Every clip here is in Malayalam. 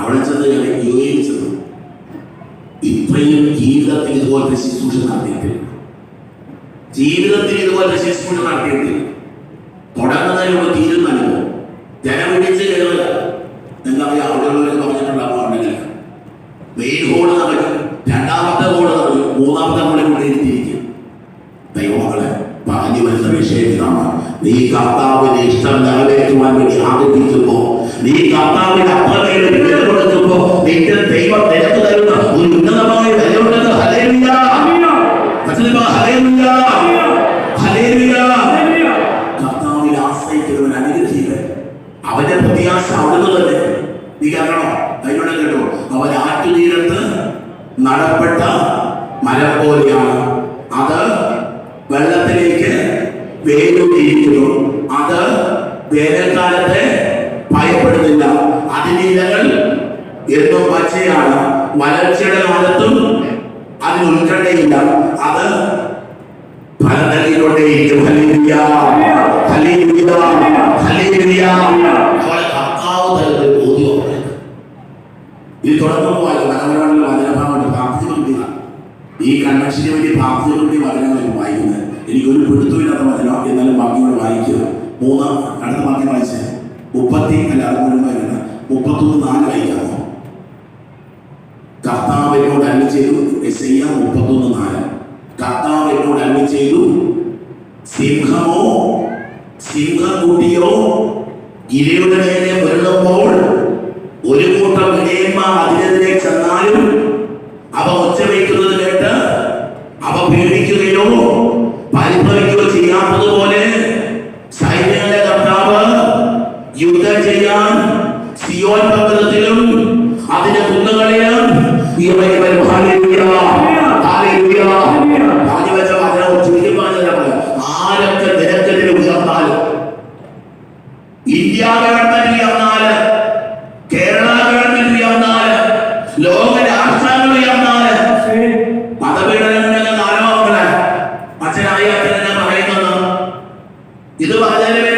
അവിടെ ചെന്ന് ഞാൻ യു എയിൽ ചെന്നു ഇത്രയും ജീവിതത്തിൽ ഇതുപോലത്തെ ശുശ്രൂഷ നടത്തിയിട്ടില്ല. ജീവിതത്തിൽ ഇതുപോലത്തെ ശുശ്രൂഷ നടത്തിയിട്ടില്ല. തുടങ്ങുന്നതിനുള്ള തീരുമാനമോ ജനവിടിച്ച് കയറുക. നിങ്ങളറിയാം അവിടെയുള്ളവരൊക്കെ പറഞ്ഞിട്ടുണ്ടാകും ഉണ്ടെങ്കിൽ മെയിൻ ഹോൾ നടക്കും രണ്ടാമത്തെ ഹോൾ നടക്കും മൂന്നാമത്തെ ഹോളിൽ കൂടെ ഇരുത്തിയിരിക്കും ദൈവങ്ങളെ പറഞ്ഞു വരുന്ന നീ കർത്താവിന്റെ ഇഷ്ടം നിറവേറ്റുവാൻ വേണ്ടി ആഗ്രഹിക്കുമ്പോ നീ കർത്താവിന്റെ അപ്പനെ വില കൊടുക്കുമ്പോ നിന്റെ ദൈവം നിനക്ക് തരുന്ന ഒരു ഉന്നതമായ വിലയുണ്ടെന്ന് പറ, ഹല്ലേലൂയ. ഹല്ലേലൂയ. കർത്താവിൽ ആശ്രയിക്കുന്നവൻ അനുഗ്രഹീതൻ. അവന്റെ പ്രത്യാശ അവിടുന്ന് തന്നെ. നീ കേൾക്കണോ? അതിനോട് കേട്ടോ. അവൻ ആറ്റുതീരത്ത് നടപ്പെട്ട മരം പോലെയാണ്. അത് വെള്ളത്തിലേക്ക് വേരൂരിയിരിക്കുന്നു അത് വേനൽക്കാലത്തെ ഭയപ്പെടുന്നില്ല അതിന്റെ ഇലകൾ എന്നും പച്ചയാണ്. വരൾച്ചയുടെ കാലത്തും അതിന് ഉത്കണ്ഠയില്ല. അത് ഫലം നൽകിക്കൊണ്ടേയിരിക്കും വചനങ്ങൾ വായിക്കുന്നത്. എനിക്കൊരു പിടുത്തമില്ലാത്ത വചനം. എന്നാലും ബാക്കിയോട് വായിക്കുക. മൂന്ന് അടുത്ത ബാക്കി വായിച്ച. മുപ്പത്തി അല്ല മുഴുവൻ മുപ്പത്തൊന്ന് നാല് കർത്താവിനോട് അല്ല ചെയ്തു എസ് എസ്ഐയ മുപ്പത്തൊന്ന് ഇത് പറഞ്ഞതിന്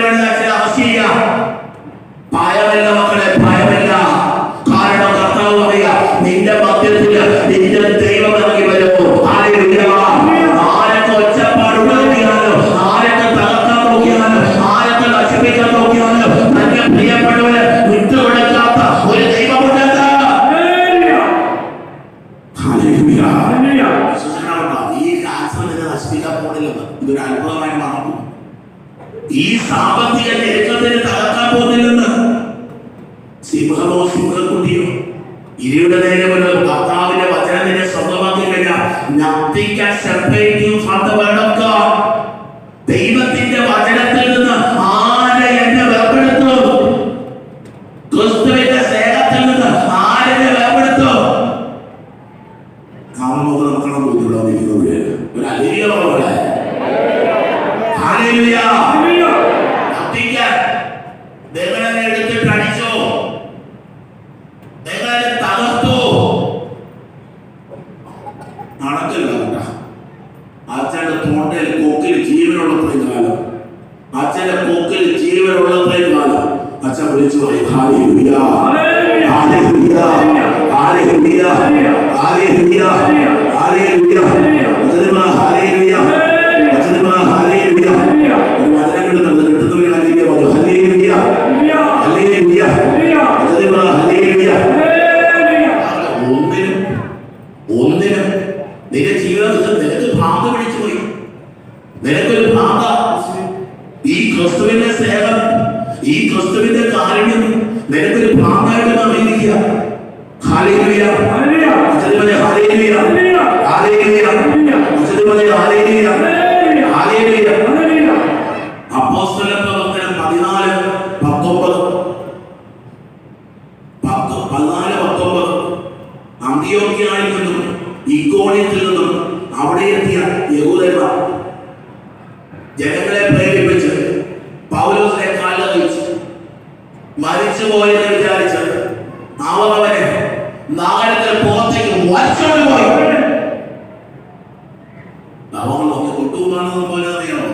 നോക്കി കൊട്ടുപോകാണെന്ന് പോലെ അറിയാമോ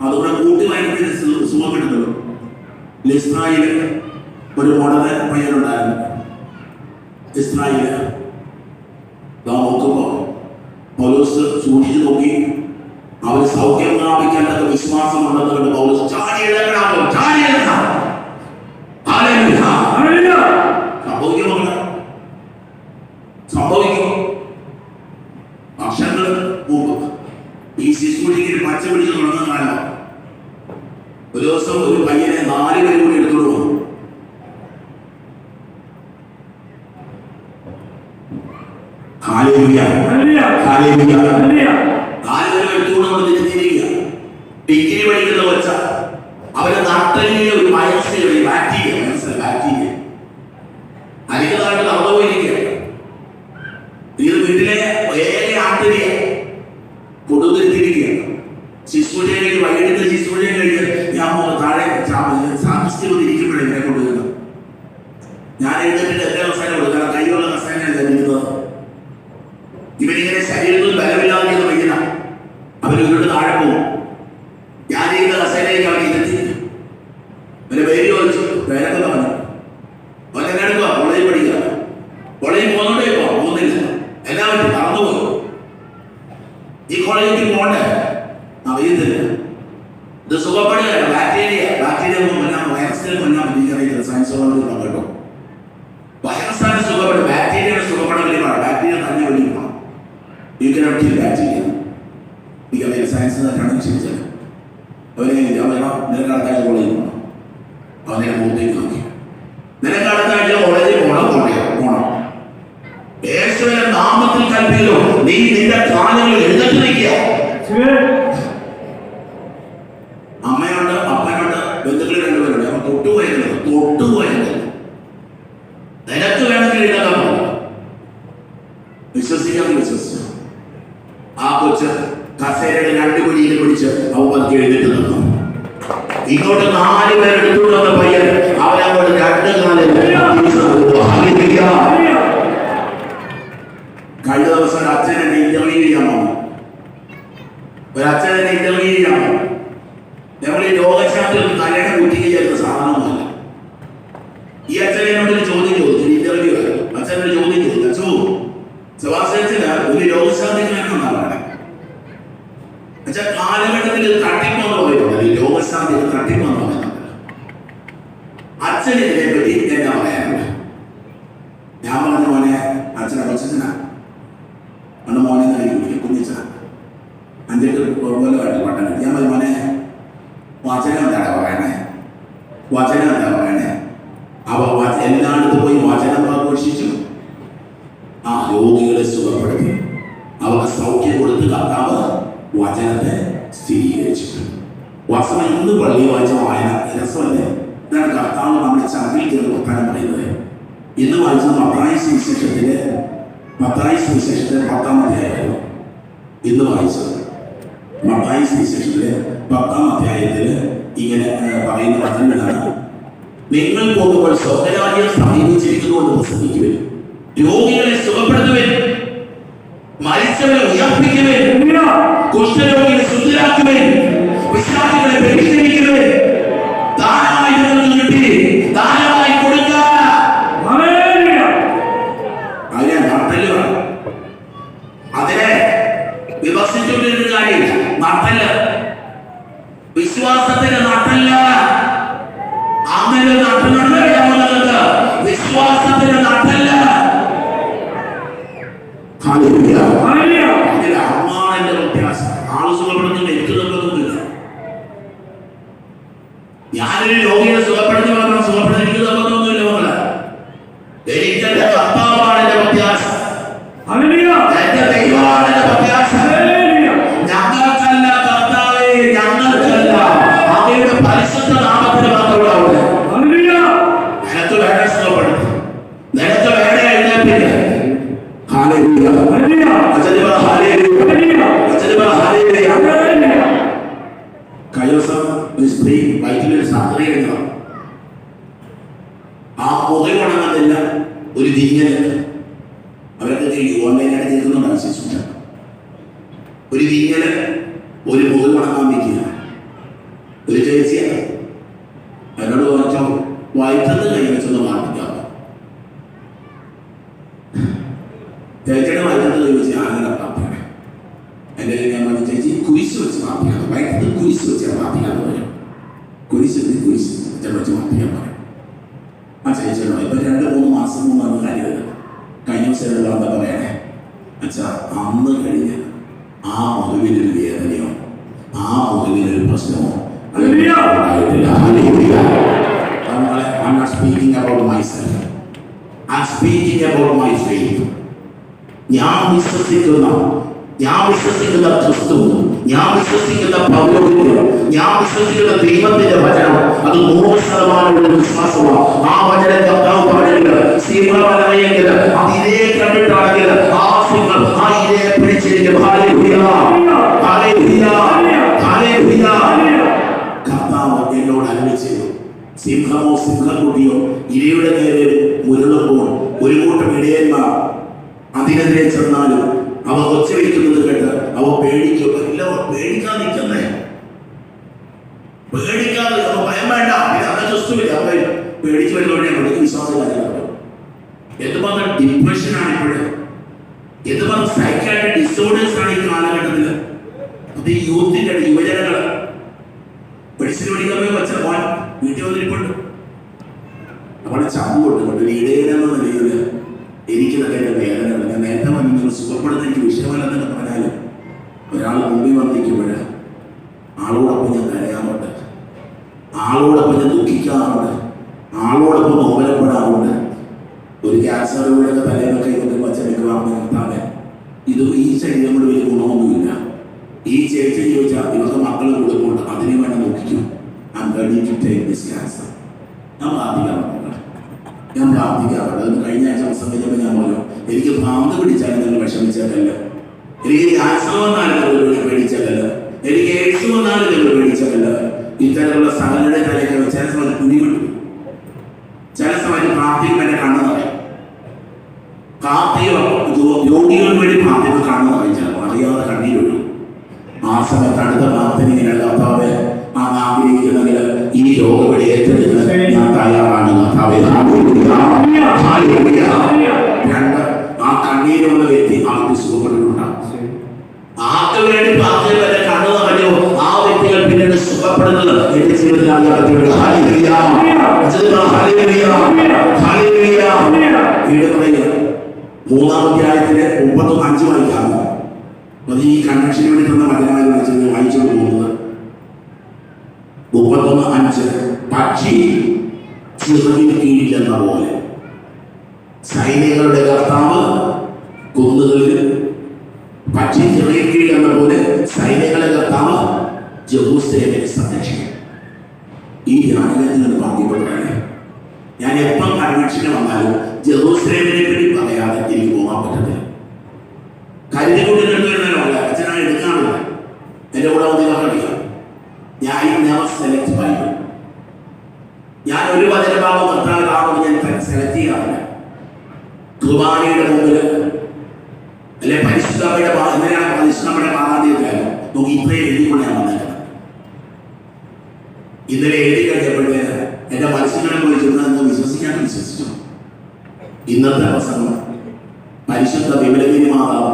അതുകൂടെ കൂട്ടി ഒരു മോഡൽ പയ്യനുണ്ടായിരുന്നു ദാ നോക്കുമ്പോ പൗലോസ് സൂക്ഷിച്ചു നോക്കി അവന് സൗഖ്യം പ്രാപിക്കേണ്ടത് വിശ്വാസമുണ്ടെന്ന് കണ്ട് പൗലോസ് ചാടി എഴുതപ്പെടാമോ ചാടി എഴുതാം ഹല്ലേലൂയ. സംഭവിക്കും മക്കളെ സംഭവിക്കും വർഷങ്ങൾ മുമ്പ് ഈ ശിശുക്കുട്ടിക്ക് ഒരു പച്ച പിടിച്ച് തുടങ്ങുന്ന കാലം ഒരു ദിവസം ഒരു പയ്യനെ നാല് പേര് കൂടി എടുത്തോണ്ട് പോകും ഹാലേലൂയ ഹല്ലേലൂയ. Hallelujah hallelujah. നാല് പേരും എടുത്തുകൊണ്ട് നമ്മൾ തിരിഞ്ഞിരിക്കുക ഡിഗ്രി പഠിക്കുന്ന വെച്ചാൽ അവരെ നട്ടലിലെ ഒരു വൈറസ് ഒരു ബാക്ടീരിയ മനസ്സിലായി ബാക്ടീരിയ അധികമായിട്ട് നടന്നു പോയിരിക്കുക ഇത് വീട്ടിലെ ഏക ആന്തരിക കൊടുത്തിരിക്കുകയാണ് ശിശുവിനെ കഴിഞ്ഞ് വൈകിട്ട് ശിശുവിനെ കഴിഞ്ഞ് ഞാൻ മോ- താഴെ സാധിച്ചു ഇരിക്കുമ്പോഴേ എന്നെ കൊണ്ടുവരുന്നത് ഞാൻ എഴുന്നേറ്റിട്ട് എന്റെ അവസാനം കൊടുക്കണം കൈയുള്ള കസാനാണ് ധരിക്കുന്നത് ഇവനിങ്ങനെ ശരീരത്തിൽ ബലമില്ലാതെ വയ്ക്കുന്ന അവൻ ഇവരുടെ താഴെ പോകും ഞാൻ ചെയ്യുന്ന കസേരയിലേക്ക് അവൻ ഇരുത്തി അവന്റെ പേര് ചോദിച്ചു പേരൊക്കെ പറഞ്ഞു അവൻ എന്നെ എടുക്കുക കോളേജിൽ പഠിക്കുക കോളേജിൽ പോകുന്നോണ്ടേ ഇപ്പോ പോകുന്നില്ല എല്ലാവരും തറന്നു പോയി ഈ കോളേജിൽ പോകണ്ടേ അറിയത്തില്ല ഇത് സുഖപ്പെടുക ബാക്ടീരിയ ബാക്ടീരിയ കൊല്ലാം വൈറസിനെ കൊല്ലാൻ എനിക്കറിയില്ല സയൻസ് ഉള്ളവർ കേട്ടോ. വൈറസാണ് സുഖപ്പെടും. ബാക്ടീരിയയുടെ സുഖപ്പെടാൻ വലിയ പാടാണ് ബാക്ടീരിയ തന്നെ വലിയ You cannot kill bacteria. Science തന്നെയാണ് വിശ്വസിച്ചത് അവനെ അവൻ നിനക്ക് അടുത്ത ആഴ്ച കോളേജിൽ പോകണം അവനെ മുഖത്തേക്ക് നോക്കി. നിനക്ക് അടുത്ത ആഴ്ച കോളേജിൽ പോകണം നാമത്തിൽ കൽപ്പിക്കലോ നീ നിന്റെ കാലുകളിൽ എഴുന്നേറ്റ് നിൽക്കുക ശിവേ. അമ്മയുണ്ട് അപ്പനുണ്ട് ബന്ധുക്കൾ രണ്ടുപേരുണ്ട് അവൻ തൊട്ടുപോയത് തൊട്ടുപോയത് നിനക്ക് വേണമെങ്കിൽ എഴുതാൻ പറഞ്ഞു വിശ്വസിക്കാൻ വിശ്വസിച്ചു ആ കൊച്ച് കസേരയുടെ രണ്ട് കുഴിയിൽ പിടിച്ച് അവൻ പതുക്കെ എഴുന്നേറ്റ് നിന്നു ഇങ്ങോട്ട് നാല് പേരെടുത്തുകൊണ്ട് വന്ന പയ്യൻ അവനങ്ങോട്ട് രണ്ട് കാലം. കഴിഞ്ഞ ദിവസം ഒരു അച്ഛൻ എന്നെ ഇന്റർവ്യൂ ചെയ്യാൻ വന്നു ഒരു അച്ഛൻ എന്നെ ഇന്റർവ്യൂ ചെയ്യാൻ വന്നു ഞങ്ങൾ ഈ രോഗശാസ്ത്രത്തിൽ തലയുടെ കുട്ടിക്ക് ചേർന്ന സാധനമൊന്നുമല്ല ഈ അച്ഛൻ എന്നോട് ഒരു ചോദ്യം ചോദിച്ചു ഇന്റർവ്യൂ അച്ഛൻ ഒരു ചോദ്യം ചോദിച്ചു അച്ഛോ സെബാസ്റ്റ്യന് ഒരു രോഗശാന്തിക്കാരനെന്നാണ് പറയുന്നത് അച്ഛാ കാലഘട്ടത്തിൽ ഇത് തട്ടിപ്പെന്ന് പറയുന്നത് ഈ രോഗശാന്തി ഇത് തട്ടിപ്പെന്ന് പറയുന്നത് അച്ഛൻ ഇതിനെ പറ്റി എന്നാ പറയാനുള്ളത് ഞാൻ പറഞ്ഞ മോനെ അച്ഛനെ കൊച്ചനാ അന്ന് മോനെ കുടിക്കും കുഞ്ഞച്ച അഞ്ചെട്ട് കൊല്ലമായിട്ട് പട്ടണം ഞാൻ പറഞ്ഞു മോനെ വചനം എന്താണ് പറയണേ വചനം എന്താ പറയണേ അവ വച- എല്ലായിടത്തും പോയി വചനം ആഘോഷിച്ചു ആ രോഗികളെ സുഖപ്പെടുത്തി. അവർക്ക് സൗഖ്യം കൊടുത്ത് കർത്താവ് വചനത്തെ സ്ഥിരീകരിച്ചിട്ടുണ്ട്. വചനം ഇന്ന് പള്ളി വായിച്ച വായന രസമല്ലേ? ഇതാണ് കർത്താവ് നമ്മുടെ ചതിൽ കയറി വർത്താനം പറയുന്നത്. ഇന്ന് വായിച്ച പത്തായ സുവിശേഷത്തിന്റെ പത്തായ സുവിശേഷത്തിന്റെ പത്താം അധ്യായമായിരുന്നു. ഇന്ന് വായിച്ചത് മത്തായി സുവിശേഷത്തിലെ പത്താം അധ്യായത്തിൽ ഇങ്ങനെ പറയുന്ന വചനങ്ങളാണ്. നിങ്ങൾ പോകുമ്പോൾ സ്വർഗരാജ്യം സമീപിച്ചിരിക്കുന്നുകൊണ്ട് പ്രസംഗിക്കുവൻ രോഗികളെ സുഖപ്പെടുത്തുവൻ. മരിച്ചവരെ ഉയർപ്പിക്കുവൻ. കുഷ്ഠരോഗികളെ ശുദ്ധരാക്കുവൻ. വിശ്വാസികളെ ദാനമായി നിങ്ങൾക്ക് കിട്ടി. ദാനമായി കഴിഞ്ഞ ദിവസം ഒരു സ്ത്രീ വയറ്റിലൊരു എടുക്കണം ആ ഉണങ്ങുന്നില്ല ഒരു തിരിഞ്ഞൽ അവരൊക്കെ ചെയ്യും ഓൺലൈനായിട്ട് കേൾക്കുന്നുണ്ടാവും ശിശുച്ച ഒരു തിരിഞ്ഞൽ ഒരു മുഖം ഉണങ്ങാൻ വയ്ക്കുക ഒരു ചേച്ചിയാണ് എന്നോട് പറഞ്ഞോ വയറ്റത്ത് കൈ വെച്ചൊന്ന് മാറ്റിക്കാം ചേച്ചിയുടെ വയറ്റത്ത് ചോദിച്ചു ആരുടെ പ്രാർത്ഥിക്കണം എന്റെ കയ്യിൽ ഞാൻ പറഞ്ഞു ചേച്ചി കുരിശ് വെച്ച് പ്രാർത്ഥിക്കണം വയറ്റത്ത് കുരിശ് വെച്ച് പ്രാർത്ഥിക്കാന്ന് പറയും കുരിശ് വെച്ച് കുരിശ് അച്ഛൻ വെച്ച് പ്രാർത്ഥിക്കാൻ പറയും ആ ചേച്ചിയോട് ഇപ്പൊ രണ്ട് മൂന്ന് മാസം മുമ്പാണ് കാര്യമില്ല കഴിഞ്ഞ ദിവസം എന്താ പറയണേ അച്ഛാ അന്ന് കഴിഞ്ഞ് മുറിവിലൊരു വേദനയോ ആ മുറിവിലൊരു പ്രശ്നമോ ഹല്ലേലൂയ. ഉണ്ടായിട്ടില്ല. ഹല്ലേലൂയ. അതുപോലെ I speaking about my faith. ഞാൻ വിശ്വസിക്കുന്ന ഞാൻ വിശ്വസിക്കുന്ന ക്രിസ്തു ഞാൻ വിശ്വസിക്കുന്ന പൗരോഹിത്യം ഞാൻ വിശ്വസിക്കുന്ന ദൈവത്തിന്റെ വചനം അത് നൂറ് ശതമാനമുള്ള വിശ്വാസമാണ് ആ വചനം കർത്താവ് പറയുന്നത് സിംഹവലമെങ്കിൽ അത് ഇതേ കണ്ടിട്ടാണെങ്കിൽ ആ സിംഹം ആ ഇതേ പിടിച്ചിരിക്കും. കർത്താവ് എന്നോട് ചെയ്തു സിംഹമോ സിംഹക്കുട്ടിയോ ഇരയുടെ നേരെ മുരളുമ്പോൾ ഒരു കൂട്ടം ഇടയന്മാർ അതിനെതിരെ ചെന്നാലും അവ ഒച്ച വയ്ക്കുന്നത് കേട്ട് അവ പേടിക്കും. അവർ പേടിക്കാൻ നിൽക്കുന്നേ. പേടിക്കാതെ അവ ഭയം വേണ്ട. അത് ക്രിസ്തുവില്ല അവ പേടിച്ചു വരുന്നവരുടെ അവർക്ക് വിശ്വാസമില്ലാതെ എന്തുമാത്രം ഡിപ്രഷൻ ആണ് ഇപ്പോഴും പറഞ്ഞ സൈക്കാട്രിക് ഡിസോർഡേഴ്സ് ആണ് ഈ കാലഘട്ടത്തിൽ. ഈ യൂത്തിന്റെ യുവജനങ്ങൾ മെഡിസിൻ പഠിക്കാൻ പോയി വെച്ച വീട്ടിൽ വന്നിരിപ്പുണ്ട്. നമ്മളെ ചമ്പുണ്ട് കൊണ്ട് ഇടയിലെന്ന നിലയിൽ എനിക്ക് തന്നെ വേദന ഞാൻ നേരത്തെ വന്നിട്ട് സുഖപ്പെടുന്ന എനിക്ക് വിഷയമല്ലെന്നൊക്കെ പറഞ്ഞാലും ഒരാൾ മുമ്പിൽ വന്നിരിക്കുമ്പോൾ ആളോടൊപ്പം ഞാൻ കരയാറുണ്ട്. ആളോടൊപ്പം ഞാൻ ദുഃഖിക്കാറുണ്ട്. ആളോടൊപ്പം നോവലപ്പെടാറുണ്ട്. ഒരു ക്യാൻസർ രോഗിയുടെ തലേന്നൊക്കെ വച്ചെടുക്കുവാണെന്ന് നിർത്താതെ ഇത് ഈ ശരീരം കൊണ്ട് വലിയ ഗുണമൊന്നുമില്ല. ഈ ചേച്ചി ചോദിച്ചാൽ ഇവർക്ക് മക്കളെ കൊടുക്കുന്നുണ്ട് അതിനെ വേണം നോക്കിക്കും. ഞാൻ പ്രാർത്ഥിക്കാറുണ്ട് ഞാൻ പ്രാർത്ഥിക്കാറുണ്ട് അത് കഴിഞ്ഞ ആഴ്ച പ്രസംഗിച്ചപ്പോൾ ഞാൻ പറഞ്ഞു എനിക്ക് ഭ്രാന്ത് പിടിച്ചാലും നിങ്ങൾ വിഷമിച്ചതല്ല. എനിക്ക് ക്യാൻസർ വന്നാലും നിങ്ങൾ പേടിച്ചേക്കല്ല എനിക്ക് എയ്ഡ്സ് വന്നാലും നിങ്ങൾ പേടിച്ചതല്ല. ഇത്തരത്തിലുള്ള സകലയുടെ തലയ്ക്ക് ചില സമയത്ത് പിടികിട്ടും ചില സമയത്ത് പ്രാർത്ഥിക്കുമ്പോൾ എന്റെ കണ്ണ് നിറയും. പ്രാർത്ഥിയോ രോഗികൾക്ക് വേണ്ടി പ്രാർത്ഥന കാണുന്ന നിറയും അറിയാതെ കണ്ണീരൊഴുകും ആ സമയത്ത് അടുത്ത പ്രാർത്ഥന ഇങ്ങനെ കർത്താവ് ആ ആഗ്രഹിക്കുന്നെങ്കിൽ ഈ രോഗം ഏറ്റെടുക്കാൻ ഞാൻ തയ്യാറാണ് കർത്താവേ. രണ്ട് ആ കണ്ണീരുള്ള വ്യക്തി ആൾക്ക് സുഖപ്പെട്ടിട്ടുണ്ടാകും ആർക്ക് വേണ്ടി പ്രാർത്ഥന കണ്ണു നിറഞ്ഞോ ആ വ്യക്തികൾ പിന്നീട് സുഖപ്പെടുന്നത് എന്റെ ജീവിതത്തിൽ അറിയാൻ മൂന്നാം അധ്യായത്തിന്റെ മുപ്പത്തും അഞ്ച് വായിക്കാമോ? അത് ഈ കൺവെൻഷന് വേണ്ടി തന്ന വചനമായി വെച്ചത് വായിച്ചുകൊണ്ട് പോകുന്നത്. മുപ്പത്തൊന്ന് അഞ്ച്. പക്ഷി ചിറകിന് കീഴിലെന്ന പോലെ. സൈനികളുടെ കർത്താവ് കുന്നുകളിൽ പക്ഷി ചിറകിന് കീഴിലെന്ന പോലെ സൈനികളുടെ കർത്താവ് ജഹൂസേനെ സംരക്ഷിക്കും ഈ ധ്യാനത്തിന് ഭാഗ്യപ്പെടുകയാണ് ഞാൻ എപ്പം കൺവെൻഷന് വന്നാലും ജെറൂസലേമിനെ പറ്റി പറയാതെ എനിക്ക് പോകാൻ പറ്റത്തില്ല. കരുതി കൊണ്ട് കണ്ടുവരുന്നതിനല്ല അച്ഛനാണ് എടുക്കാറില്ല. എന്റെ കൂടെ ഒന്നും അറിയാം ഞാൻ നെവർ സെലക്ട് ബൈബിൾ ഞാൻ ഒരു വചനഭാഗം കർത്താവ് കാണുമ്പോൾ ഞാൻ സെലക്ട് ചെയ്യാറില്ല. കുർബാനയുടെ മുമ്പിൽ അല്ലെ പരിശുദ്ധയുടെ എങ്ങനെയാണ് പരിശുദ്ധയുടെ മാതാന്തിയത്തിലല്ല നോക്കി ഇത്രയും എഴുതിക്കൊണ്ട് ഞാൻ വന്നേക്കുന്നത് ഇന്നലെ ഇന്നത്തെ അവസരം പരിശുദ്ധ വിമലഗിരി മാതാവ്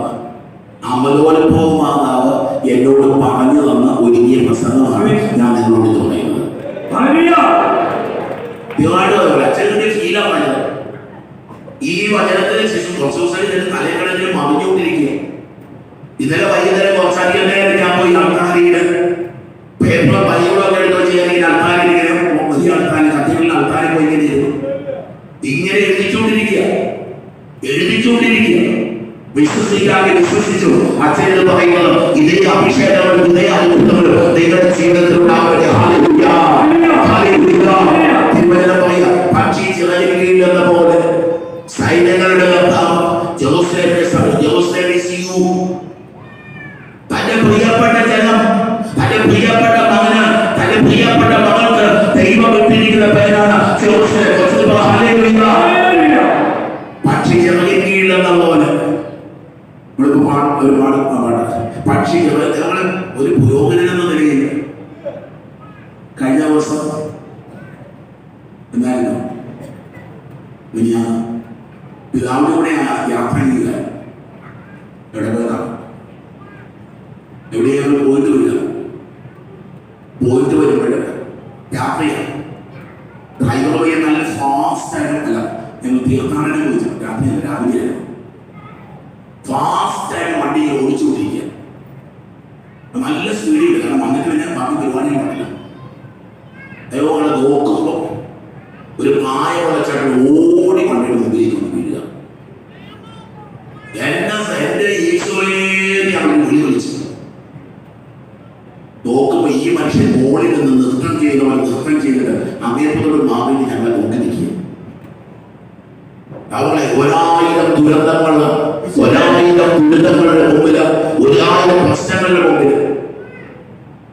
അമലോത്ഭവ മാതാവ് എന്നോട് പറഞ്ഞു തന്ന ഒരുങ്ങിയ പ്രസംഗമാണ് ഞാൻ നിങ്ങളോട് ഇത് പറയുന്നത്. അച്ഛന്റെ ശീലമാണ് ഈ വചനത്തിന് ശേഷം കുറച്ച് ദിവസമായി ഇതിന്റെ തലക്കടലിൽ മറിഞ്ഞുകൊണ്ടിരിക്കുക ഇന്നലെ വൈകുന്നേരം പോയിട്ട് വരുമ്പോൾ രാത്രിയാണ്. ഡ്രൈവർ വഴിയെ നല്ല ഫാസ്റ്റ് ആയിട്ട് അല്ല ഞങ്ങൾ തീർത്ഥാടനം ചോദിച്ചു രാത്രിയല്ല രാവിലെയാണ് ഫാസ്റ്റ് ആയിട്ട് വണ്ടി ഓടിച്ചുകൊണ്ടിരിക്കുക. നല്ല സ്പീഡിൽ കാരണം വന്നിട്ട് പിന്നെ ബാക്കി പരിപാടികളുണ്ടല്ലോ ദൈവങ്ങളെ നോക്കുമ്പോൾ ഒരു പ്രായമുള്ള ചേട്ടൻ ഓടി വണ്ടിയുടെ മുമ്പിലേക്ക് വന്ന് വീഴുക എന്നെ എന്റെ ഈശോയെ അവൻ വിളി വിളിച്ചു നോക്കുമ്പോ ഈ മനുഷ്യൻ മോളിൽ നിന്ന് നൃത്തം ചെയ്യുന്നവൻ നൃത്തം ചെയ്തിട്ട് അങ്ങേപ്പത്തോട് മാവേലി ഞങ്ങളെ നോക്കി നിൽക്കുക അവളെ ഒരായിരം ദുരന്തങ്ങൾ ഒരായിരം ദുരിതങ്ങളുടെ മുമ്പിൽ ഒരായിരം പ്രശ്നങ്ങളുടെ മുമ്പിൽ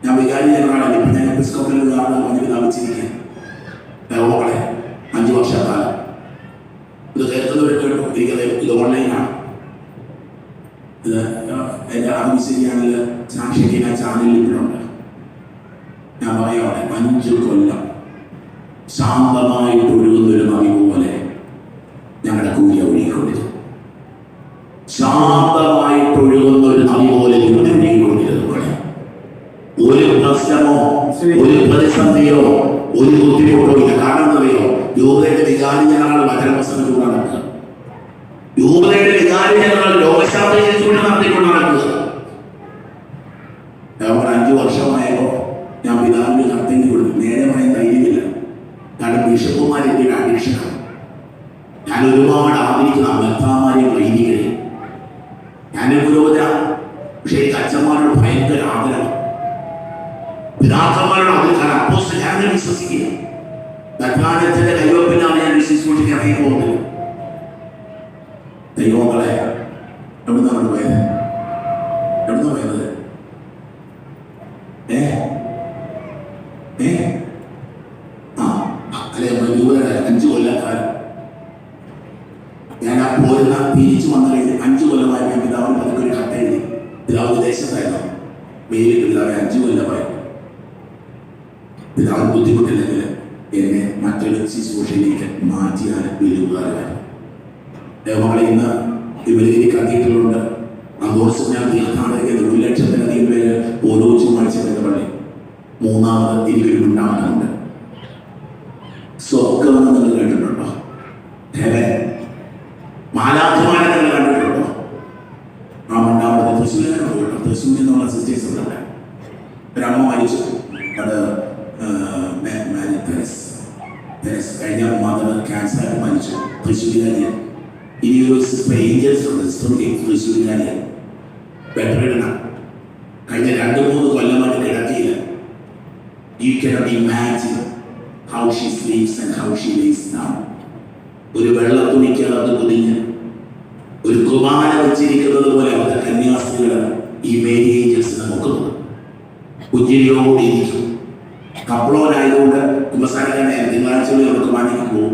ഞാൻ വികാരി ജനറാണ് ഇപ്പൊ ഞാൻ എപ്പിസ്കോപ്പിൽ അങ്ങനെ താമസിച്ചിരിക്കുക മക്കളെ അഞ്ചു വർഷക്കാലം ഇത് കേൾക്കുന്നവർ കേട്ടു എനിക്കത് ഇത് ഓൺലൈനാണ് ഇത് എന്റെ സാക്ഷിക്കുന്ന ചാനലിൽ ഇപ്പോഴുണ്ട് ഞാൻ പറയാതെ അഞ്ചു കൊല്ലം ശാന്തമായിട്ട് ഞാൻ ഒരുപാട് ആദരിക്കുന്ന മെത്താമാരെ വൈദികരെ ഞാൻ പുരോഗതിയാണ് പക്ഷേ എനിക്ക് അച്ഛന്മാരോട് ഭയങ്കര ആദരവ്. പിതാക്കന്മാരോട് അതിൽ അപ്പോസ് ഞാൻ വിശ്വസിക്കുക തത്വാനത്തിന്റെ കൈവപ്പിലാണ് ഞാൻ വിശ്വസിച്ചുകൊണ്ട് ഇറങ്ങി പോകുന്നത്. ദൈവങ്ങളെ എവിടെ നമ്മൾ പോയത് എവിടെ പോയത് ഏ ഏ ആ അല്ലെ നമ്മുടെ യുവതയുടെ അഞ്ചു കൊല്ലക്കാലം ഞാൻ ആ പോരുന്ന തിരിച്ചു വന്ന കഴിഞ്ഞ് അഞ്ചു കൊല്ലമായി ഞാൻ പിതാവിന് പതുക്കെ ഒരു കത്ത് എഴുതി പിതാവ് വിദേശത്തായിരുന്നു മെയിലിട്ട് പിതാവ് അഞ്ചു കൊല്ലമായി പിതാവ് ബുദ്ധിമുട്ടില്ലെങ്കിൽ എന്നെ മറ്റൊരു ശുശ്രൂഷയിലേക്ക് മാറ്റിയാൽ വലിയ ഉപകാരമായി ദൈവങ്ങളെ ഇന്ന് വിപരീതി കത്തീഡ്രലുണ്ട് അന്തോർസ് ഞാൻ തീർത്ഥാടകർ ഒരു ലക്ഷത്തിലധികം പേര് ഓരോ ചൊവ്വാഴ്ച പള്ളി മൂന്നാമത് എനിക്കൊരു ഉണ്ടാകുന്നുണ്ട് ഈ മേരി ഏഞ്ചൽസിനെ നോക്കുന്നത് പുഞ്ചിരിയോടുകൂടി ഇരിക്കും. കപ്ലോനായതുകൊണ്ട് കുമ്പസാരിക്കാൻ തിങ്കളാഴ്ചകളിൽ അവർ കുർബാനയ്ക്ക് പോകും.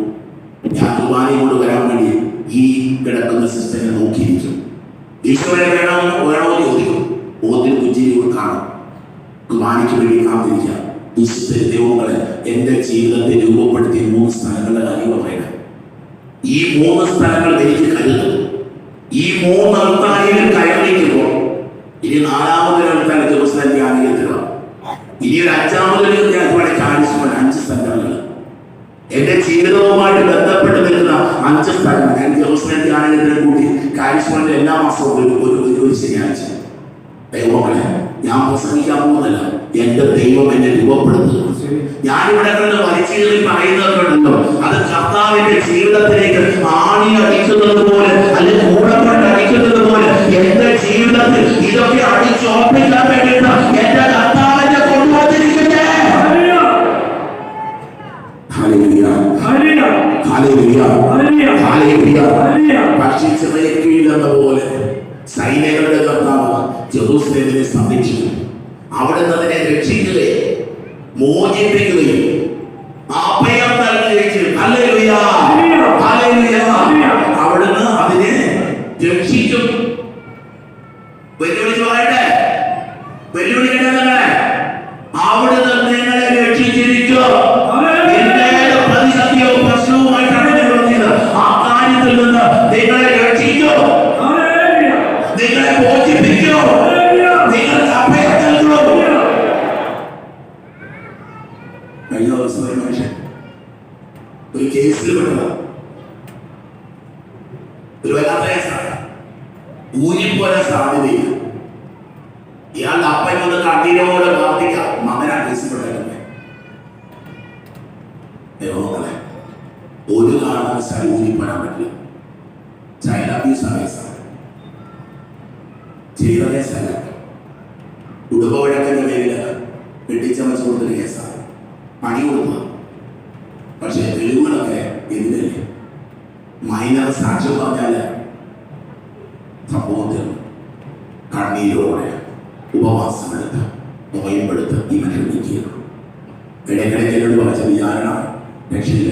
ഞാൻ കുർബാനയോട് വരാൻ വേണ്ടി ഈ കിടക്കുന്ന സിസ്റ്ററിനെ നോക്കിയിരിക്കും. ഈശോയെ വേണമെന്ന് വേണമെന്ന് ചോദിക്കും. ഓത്തിന് പുഞ്ചിരിയോട് കാണും. കുർബാനയ്ക്ക് വേണ്ടി കാത്തിരിക്കാം. ഈ സിസ്റ്റർ ദൈവങ്ങളെ എന്റെ ജീവിതത്തെ രൂപപ്പെടുത്തിയ മൂന്ന് സ്ഥലങ്ങളുടെ കാര്യങ്ങൾ പറയണം ഈ മൂന്ന് സ്ഥലങ്ങൾ എനിക്ക് കരുതും ഈ മൂന്ന് അൾത്താരിൽ കയറിക്കുമ്പോൾ ഇനി നാലാമതൊരു അൾത്താര ദിവസം ധ്യാനിക്കത്തില്ല ഇനി ഒരു അഞ്ചാമതൊരു ധ്യാനത്തോടെ കാണിച്ചുകൊണ്ട് അഞ്ച് സ്ഥലങ്ങൾ എന്റെ ജീവിതവുമായിട്ട് ബന്ധപ്പെട്ട് നിൽക്കുന്ന അഞ്ച് സ്ഥലങ്ങൾ ഞാൻ ദിവസം ധ്യാനത്തിന് കൂട്ടി കാരിസ്മന്റെ എല്ലാ മാസവും ഒരു ഒരു ഒരു- ഒരു ശനിയാഴ്ച. ദൈവങ്ങളെ ഞാൻ പ്രസംഗിക്കാൻ പോകുന്നില്ല ഞാനിവിടെ കണ്ട് വലിച്ചീറി പറയുന്നവരുണ്ടല്ലോ. അത് കർത്താവിന്റെ ജീവിതത്തിലേക്ക് ആണി അടിക്കുന്നത് പോലെ അല്ലെങ്കിൽ കൂടപ്പെട്ട് അടിക്കുന്നത് പോലെ എന്റെ ജീവിതത്തിൽ ഇതൊക്കെ അടിച്ചോപ്പിക്കാൻ വേണ്ടിയിട്ട് എന്റെ കർത്താവിന്റെ കൊണ്ടുവന്നിരിക്കട്ടെ കീഴിലെന്ന പോലെ സൈനികരുടെ കർത്താവ് ജെറൂസലേമിനെ സംരക്ഷിക്കും അവിടെ നിന്ന് അതിനെ രക്ഷിക്കുകയും മോചിപ്പിക്കുകയും അഭയം മൈനർ സാക്ഷ്യം പറഞ്ഞാൽ സംഭവത്തിൽ കണ്ണീരോടെ കണ്ണീരോടെ ഉപവാസമെടുത്ത് നോയമ്പെടുത്ത് ഇവൻ നീക്കിയത് ഇടയ്ക്കിടയ്ക്ക് എന്നോട് പറഞ്ഞ വിചാരണ രക്ഷയിൽ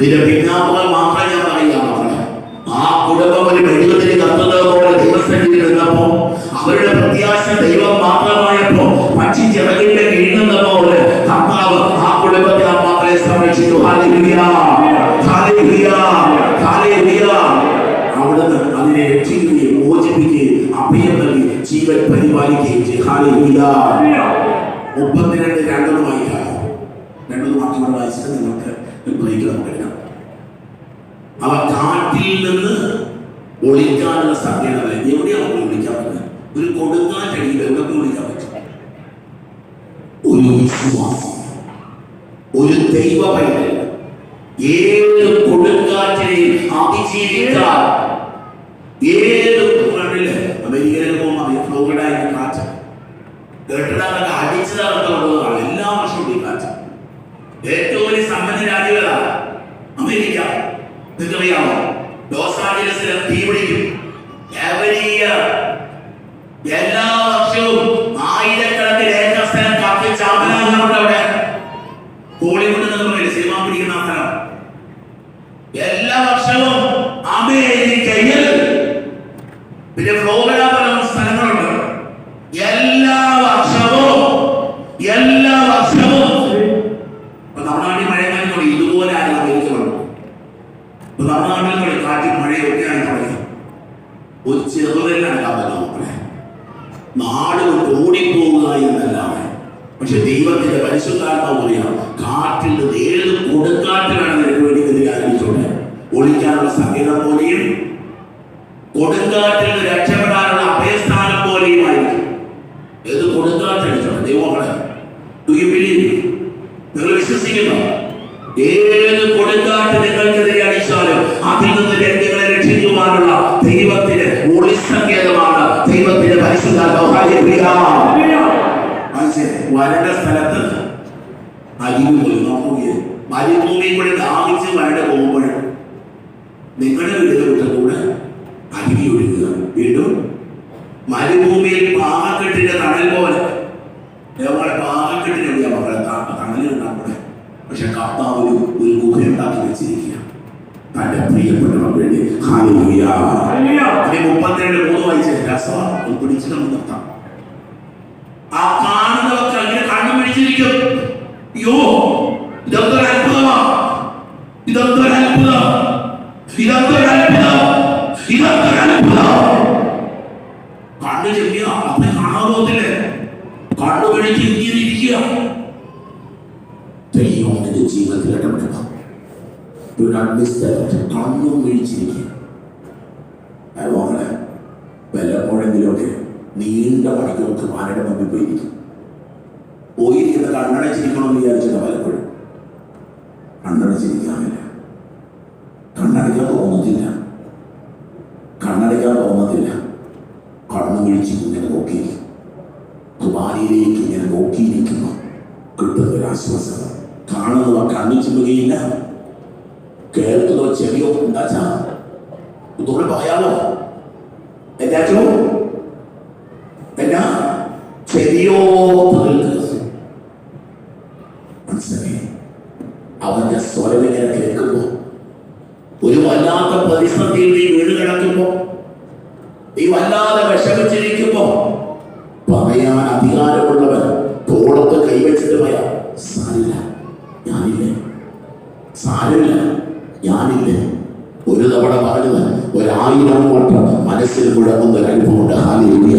ഇതിന്റെ പിന്നാമ്പുകൾ മാത്രം ഞാൻ പറയാം മക്കളെ ആ കുടുംബം ഒരു മെഴുകുതിരി കത്തുന്നത് പോലെ ദൈവസന്നിധിയിൽ നിന്നപ്പോ അവരുടെ പ്രത്യാശ ദൈവം മാത്രമായപ്പോ പക്ഷി ചിറകിന്റെ കീഴിൽ നിന്ന പോലെ കർത്താവ് ആ കുടുംബത്തെ ആ മാത്രമേ സംരക്ഷിച്ചു അവിടുന്ന് അതിനെ രക്ഷിക്കുകയും മോചിപ്പിക്കുകയും അഭയം നൽകി ജീവൻ പരിപാലിക്കുകയും ചെയ്യും മുപ്പത്തിരണ്ട് രണ്ടത് വായിക്കാം രണ്ടത് വാക്യങ്ങൾ വായിച്ചിട്ട് നിങ്ങൾക്ക് ബ്രേക്ക് നമുക്ക് എടുക്കാം. അവ കാട്ടിൽ നിന്ന് ഒളിക്കാനുള്ള സാധ്യത എവിടെയാണ് അവർക്ക് ഒളിക്കാൻ പറ്റുന്നത്? ഒരു കൊടുങ്കാറ്റടിയിൽ എവിടെ ഒളിക്കാൻ പറ്റും? ഒരു വിശ്വാസം. ഒരു ദൈവ പൈതൽ ഏത് കൊടുങ്കാറ്റിനെയും അതിജീവിക്കാൻ ഏത് കണ്ടില്ലേ അമേരിക്കയിലൊക്കെ പോകുമ്പോൾ അറിയാം ഫ്ലോറിഡായിട്ട് കാറ്റ്. കേട്ടിടാനൊക്കെ അടിച്ചതാണ്? കാറ്റ് ഏറ്റവും വലിയ സമ്പന്ന രാജ്യങ്ങളാണ് അമേരിക്ക. നിങ്ങൾക്കറിയാമോ? ലോസ് ആഞ്ചലസിൽ തീ പിടിക്കും Every എല്ലാ 我们应。മുപ്പത്തിരണ്ട് മൂന്ന് വയസ്സ് രസമാണ്. പിടിച്ചിട്ട് നമുക്ക് നിർത്താം. ആ കാണുന്നവർക്ക് അങ്ങനെ കണ്ണു പിടിച്ചിരിക്കും. അയ്യോ ഇതൊക്കെ അത്ഭുതമാ. ഇതൊക്കെ അത്ഭുതം ഇതൊക്കെ അത്ഭുതം ഇതൊക്കെ അത്ഭുതം കണ്ണു ചെല്ലിയ അപ്പൊ കാണാൻ പോകത്തില്ലേ? കണ്ണു പിടിച്ച് ഇങ്ങനെ ഇരിക്കുക. ദൈവം നിന്റെ ജീവിതത്തിൽ ഇടപെടുക ഒരു കണ്ണും വീഴ്ചിരിക്കുക ആരുടെ മുമ്പിൽ പോയിരിക്കും പോയിരിക്കുന്ന കണ്ണടച്ചിരിക്കണമെന്ന് വിചാരിച്ചത് പലപ്പോഴും. കണ്ണടച്ചിരിക്കാമില്ല കണ്ണടയ്ക്കാൻ തോന്നത്തില്ല. കണ്ണടയ്ക്കാൻ തോന്നത്തില്ല. കണ്ണു വിളിച്ച് ഇങ്ങനെ നോക്കിയിരിക്കും. കുമാരിയിലേക്ക് ഇങ്ങനെ നോക്കിയിരിക്കുന്നു. കിട്ടുന്ന ഒരു ആശ്വാസം. കാണുന്നവ കണ്ണു ചിമ്മുകയില്ല. കേൾക്കുന്നവ ചെവിയോ ഉണ്ടാച്ചാ. ഇതുകൂടെ പറയാമോ എന്താച്ചോ കേൾക്കുക മനസ്സിലായി? അവന്റെ സ്വരം ഇങ്ങനെ കേൾക്കുമ്പോ ഒരു വല്ലാത്ത പ്രതിസന്ധിയിൽ നീ വീട് കിടക്കുമ്പോ നീ വല്ലാതെ വിഷമിച്ചിരിക്കുമ്പോ പറയാൻ അധികാരമുള്ളവൻ തോളത്ത് കൈവച്ചിട്ട് പറയാം സാരില്ല ഞാനില്ലേ. സാരില്ല ഞാനില്ലേ. ഒരു തവണ പറഞ്ഞത് ഒരായിരം വട്ടം മനസ്സിൽ മുഴങ്ങുന്ന ഒരു അനുഭവമുണ്ട് ഹാലേലുയ